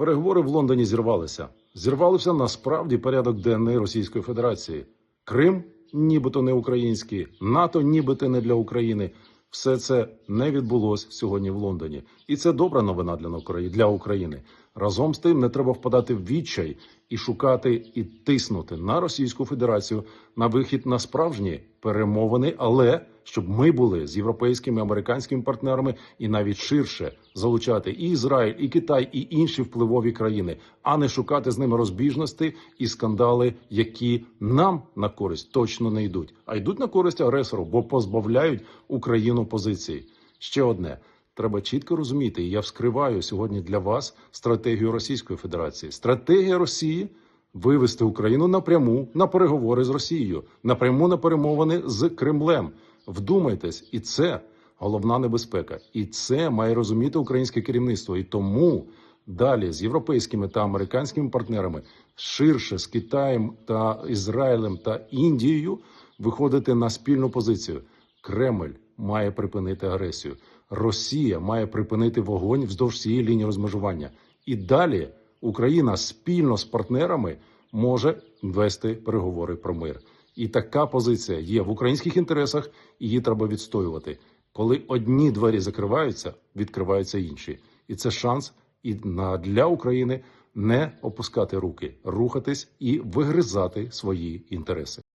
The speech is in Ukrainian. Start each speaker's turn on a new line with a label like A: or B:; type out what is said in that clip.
A: Переговори в Лондоні зірвалися. Зірвалися насправді порядок денний Російської Федерації. Крим, нібито не український, НАТО, нібито не для України. Все це не відбулось сьогодні в Лондоні, і це добра новина для України. Разом з тим не треба впадати в відчай і шукати і тиснути на Російську Федерацію на вихід на справжні перемовини, але щоб ми були з європейськими американськими партнерами і навіть ширше залучати і Ізраїль, і Китай, і інші впливові країни, а не шукати з ними розбіжності і скандали, які нам на користь точно не йдуть, а йдуть на користь агресору, бо позбавляють Україну позиції. Ще одне. Треба чітко розуміти, і я вскриваю сьогодні для вас стратегію Російської Федерації. Стратегія Росії вивести Україну напряму на переговори з Росією, напряму на перемовини з Кремлем. Вдумайтесь, і це головна небезпека. І це має розуміти українське керівництво. І тому далі з європейськими та американськими партнерами ширше з Китаєм та Ізраїлем та Індією виходити на спільну позицію. Кремль має припинити агресію. Росія має припинити вогонь вздовж цієї лінії розмежування. І далі Україна спільно з партнерами може вести переговори про мир. І така позиція є в українських інтересах, і її треба відстоювати. Коли одні двері закриваються, відкриваються інші, і це шанс і для України не опускати руки, рухатись і вигризати свої інтереси.